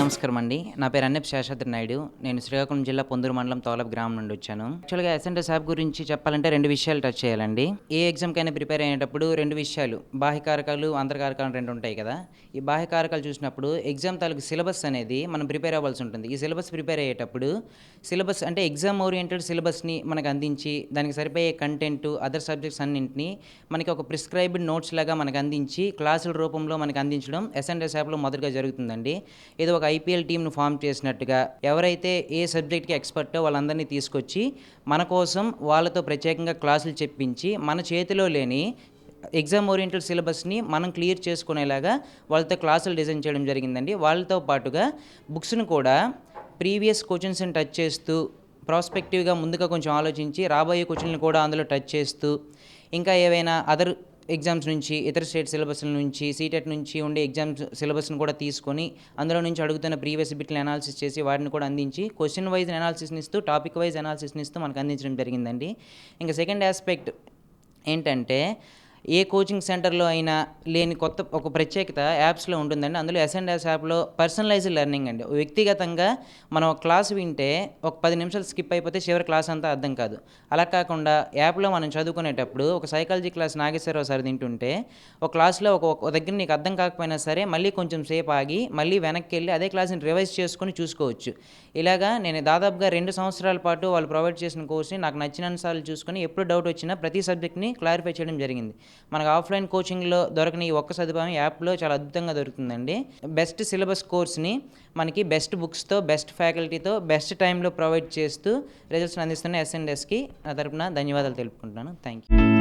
నమస్కారం అండి నా పేరు అన్నప్ శేషాద్రి నాయుడు. నేను శ్రీకాకుళం జిల్లా పొందూరు మండలం తోలప్ గ్రామం నుండి వచ్చాను. యాక్చువల్గా అసెంటర్ సాబ్ గురించి చెప్పాలంటే రెండు విషయాలు టచ్ చేయాలండి. ఏ ఎగ్జామ్కైనా ప్రిపేర్ అయ్యేటప్పుడు రెండు విషయాలు బాహ్య కారకాలు అంతర్కారకాలు రెండు ఉంటాయి కదా. ఈ బాహ్య కారకాలు చూసినప్పుడు ఎగ్జామ్ తాలూకు సిలబస్ అనేది మనం ప్రిపేర్ అవ్వాల్సి ఉంటుంది. ఈ సిలబస్ ప్రిపేర్ అయ్యేటప్పుడు సిలబస్ అంటే ఎగ్జామ్ ఓరియంటెడ్ సిలబస్ని మనకు అందించి దానికి సరిపోయే కంటెంట్ అదర్ సబ్జెక్ట్స్ అన్నింటినీ మనకి ఒక ప్రిస్క్రైబ్డ్ నోట్స్ లాగా మనకు అందించి క్లాసుల రూపంలో మనకు అందించడం ఎస్ఎన్ఎస్ సాబ్లో మొదటిగా జరుగుతుందండి. ఇది ఒక ఐపీఎల్ టీంను ఫామ్ చేసినట్టుగా ఎవరైతే ఏ సబ్జెక్ట్కి ఎక్స్పర్టో వాళ్ళందరినీ తీసుకొచ్చి మన కోసం వాళ్ళతో ప్రత్యేకంగా క్లాసులు చెప్పించి మన చేతిలో లేని ఎగ్జామ్ ఓరియంటెడ్ సిలబస్ని మనం క్లియర్ చేసుకునేలాగా వాళ్ళతో క్లాసులు డిజైన్ చేయడం జరిగిందండి. వాళ్ళతో పాటుగా బుక్స్ను కూడా ప్రీవియస్ క్వశ్చన్స్ని టచ్ చేస్తూ ప్రాస్పెక్టివ్గా ముందుగా కొంచెం ఆలోచించి రాబోయే క్వశ్చన్లు కూడా అందులో టచ్ చేస్తూ ఇంకా ఏవైనా అదర్ ఎగ్జామ్స్ నుంచి ఇతర స్టేట్ సిలబస్ల నుంచి సీటెట్ నుంచి ఉండే ఎగ్జామ్స్ సిలబస్ని కూడా తీసుకొని అందులో నుంచి అడుగుతున్న ప్రీవియస్ బిట్లు అనాలిసిస్ చేసి వాటిని కూడా అందించి క్వశ్చన్ వైజ్ అనాలిసిస్ని ఇస్తూ టాపిక్ వైజ్ అనాలిసిస్ని ఇస్తూ మనకు అందించడం జరిగిందండి. ఇంకా సెకండ్ ఆస్పెక్ట్ ఏంటంటే ఏ కోచింగ్ సెంటర్లో అయినా లేని కొత్త ఒక ప్రత్యేకత యాప్స్లో ఉంటుందండి. అందులో ఎస్ఎండ్ఎస్ యాప్లో పర్సనలైజ్డ్ లెర్నింగ్ అండి. వ్యక్తిగతంగా మనం ఒక క్లాస్ వింటే ఒక పది నిమిషాలు స్కిప్ అయిపోతే చివరి క్లాస్ అంతా అర్థం కాదు. అలా కాకుండా యాప్లో మనం చదువుకునేటప్పుడు ఒక సైకాలజీ క్లాస్ నాగేశ్వరరావు సార్ తింటుంటే ఒక క్లాస్లో ఒక ఒక దగ్గర నీకు అర్థం కాకపోయినా సరే మళ్ళీ కొంచెం సేపు ఆగి మళ్ళీ వెనక్కి వెళ్ళి అదే క్లాస్ని రివైజ్ చేసుకొని చూసుకోవచ్చు. ఇలాగా నేను దాదాపుగా రెండు సంవత్సరాల పాటు వాళ్ళు ప్రొవైడ్ చేసిన కోర్స్ని నాకు నచ్చినసార్లు చూసుకొని ఎప్పుడు డౌట్ వచ్చినా ప్రతి సబ్జెక్ట్ని క్లారిఫై చేయడం జరిగింది. మనకు ఆఫ్లైన్ కోచింగ్లో దొరకని ఈ ఒక్క సదుపాయం యాప్లో చాలా అద్భుతంగా దొరుకుతుందండి. బెస్ట్ సిలబస్ కోర్స్ని మనకి బెస్ట్ బుక్స్తో బెస్ట్ ఫ్యాకల్టీతో బెస్ట్ టైంలో ప్రొవైడ్ చేస్తూ రిజల్ట్స్ అందిస్తున్న ఎస్ఎన్ఎస్కి నా తరపున ధన్యవాదాలు తెలుపుకుంటున్నాను. Thank you